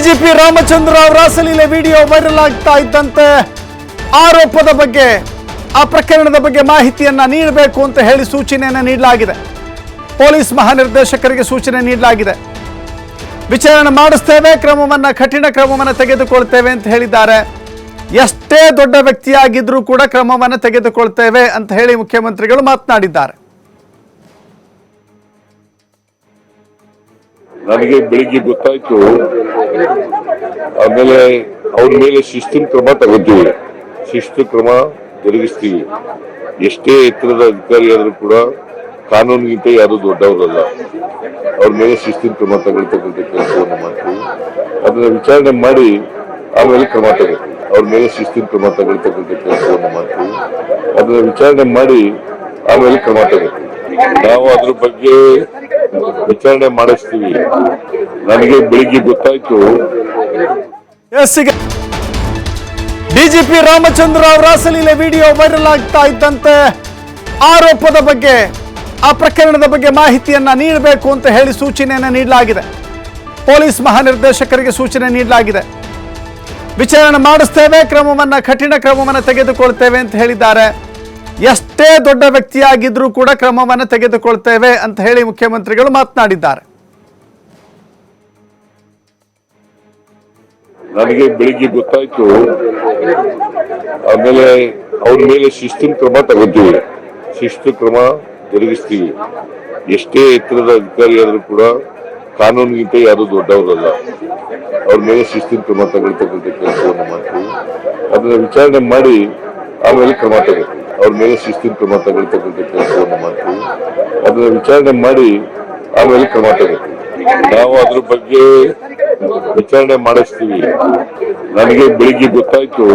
DGP Ramachandra ಅವರ ರಾಸಲೀಲೆ video viral ಆಗ್ತಾ ಇದ್ದಂತೆ ಆರೋಪದ ಬಗ್ಗೆ, ಆ ಪ್ರಕರಣದ ಬಗ್ಗೆ ಮಾಹಿತಿಯನ್ನ ನೀಡಬೇಕು ಅಂತ ಹೇಳಿ ಸೂಚನೆಯನ್ನು ನೀಡಲಾಗಿದೆ. ಪೊಲೀಸ್ ಮಹಾನಿರ್ದೇಶಕರಿಗೆ ಸೂಚನೆ ನೀಡಲಾಗಿದೆ. ವಿಚಾರಣೆ ಮಾಡಿಸ್ತೇವೆ, ಕ್ರಮವನ್ನು, ಕಠಿಣ ಕ್ರಮವನ್ನು ತೆಗೆದುಕೊಳ್ತೇವೆ ಅಂತ ಹೇಳಿದ್ದಾರೆ. ಎಷ್ಟೇ ದೊಡ್ಡ ವ್ಯಕ್ತಿಯಾಗಿದ್ರೂ ಕೂಡ ಕ್ರಮವನ್ನು ತೆಗೆದುಕೊಳ್ತೇವೆ ಅಂತ ಹೇಳಿ ಮುಖ್ಯಮಂತ್ರಿಗಳು ಮಾತನಾಡಿದ್ದಾರೆ. ನನಗೆ ಬೆಳಿಗ್ಗೆ ಗೊತ್ತಾಯ್ತು. ಆಮೇಲೆ ಅವ್ರ ಮೇಲೆ ಶಿಸ್ತಿನ ಕ್ರಮ ತಗೋತೀವಿ. ಶಿಸ್ತು ಕ್ರಮ ಜರುಗಿಸ್ತೀವಿ. ಎಷ್ಟೇ ಎತ್ತರದ ಅಧಿಕಾರಿ ಆದ್ರೂ ಕೂಡ ಕಾನೂನಿಗಿಂತ ಯಾರು ದೊಡ್ಡವರಲ್ಲ. ಅವ್ರ ಮೇಲೆ ಶಿಸ್ತಿನ ಕ್ರಮ ತಗೊಳ್ತಕ್ಕಂಥ ಕೆಲಸವನ್ನು ಮಾಡ್ತೀವಿ. ಅದನ್ನ ವಿಚಾರಣೆ ಮಾಡಿ ಆಮೇಲೆ ಕ್ರಮ ತಗೋತೀವಿ. ಅವ್ರ ಮೇಲೆ ಶಿಸ್ತಿನ ಕ್ರಮ ತಗೊಳ್ತಕ್ಕಂಥ ಕೆಲಸವನ್ನು ಮಾಡ್ತೀವಿ. ಅದನ್ನ ವಿಚಾರಣೆ ಮಾಡಿ ಆಮೇಲೆ ಕ್ರಮ ತಗೋತೀವಿ. ನಾವು ಅದ್ರ ಬಗ್ಗೆ ವಿಚಾರಣೆ ಮಾಡಿಸ್ತೀವಿ. ನನಗೆ ಬೆಳಿಗ್ಗೆ ಗೊತ್ತಾಯ್ತು. ಡಿಜಿಪಿ ರಾಮಚಂದ್ರ ಅವರ ರಾಸಲೀಲೆ ವಿಡಿಯೋ ವೈರಲ್ ಆಗ್ತಾ ಇದ್ದಂತೆ ಆರೋಪದ ಬಗ್ಗೆ, ಆ ಪ್ರಕರಣದ ಬಗ್ಗೆ ಮಾಹಿತಿಯನ್ನ ನೀಡಬೇಕು ಅಂತ ಹೇಳಿ ಸೂಚನೆಯನ್ನು ನೀಡಲಾಗಿದೆ. ಪೊಲೀಸ್ ಮಹಾನಿರ್ದೇಶಕರಿಗೆ ಸೂಚನೆ ನೀಡಲಾಗಿದೆ. ವಿಚಾರಣೆ ಮಾಡಿಸ್ತೇವೆ, ಕ್ರಮವನ್ನು, ಕಠಿಣ ಕ್ರಮವನ್ನು ತೆಗೆದುಕೊಳ್ತೇವೆ ಅಂತ ಹೇಳಿದ್ದಾರೆ. ಎಷ್ಟೇ ದೊಡ್ಡ ವ್ಯಕ್ತಿಯಾಗಿದ್ರೂ ಕೂಡ ಕ್ರಮವನ್ನು ತೆಗೆದುಕೊಳ್ತೇವೆ ಅಂತ ಹೇಳಿ ಮುಖ್ಯಮಂತ್ರಿಗಳು ಮಾತನಾಡಿದ್ದಾರೆ. ನನಗೆ ಬೆಳಿಗ್ಗೆ ಗೊತ್ತಾಯ್ತು. ಆಮೇಲೆ ಅವ್ರ ಮೇಲೆ ಶಿಸ್ತಿನ ಕ್ರಮ ತಗೋತೀವಿ. ಶಿಸ್ತು ಕ್ರಮ ಜರುಗಿಸ್ತೀವಿ. ಎಷ್ಟೇ ಎತ್ತರದ ಅಧಿಕಾರಿ ಆದ್ರೂ ಕೂಡ ಕಾನೂನಿಗಿಂತ ಯಾರು ದೊಡ್ಡವರಲ್ಲ. ಅವ್ರ ಮೇಲೆ ಶಿಸ್ತಿನ ಕ್ರಮ ತಗೊಳ್ತಕ್ಕಂಥ ಕೆಲಸವನ್ನು ಮಾಡ್ತೀವಿ. ಅದನ್ನ ವಿಚಾರಣೆ ಮಾಡಿ ಆಮೇಲೆ ಕ್ರಮ ತಗೋತೀವಿ. ಅವ್ರ ಮೇಲೆ ಶಿಸ್ತಿನ ಕ್ರಮ ತಗೊಳ್ತಕ್ಕಂಥ ಕೆಲಸವನ್ನು ಮಾಡ್ತೀವಿ. ಅದನ್ನ ವಿಚಾರಣೆ ಮಾಡಿ ಆಮೇಲೆ ಕ್ರಮ ತಗೋತೀವಿ. ನಾವು ಅದ್ರ ಬಗ್ಗೆ ವಿಚಾರಣೆ ಮಾಡಿಸ್ತೀವಿ. ನನಗೆ ಬೆಳಿಗ್ಗೆ ಗೊತ್ತಾಯ್ತು.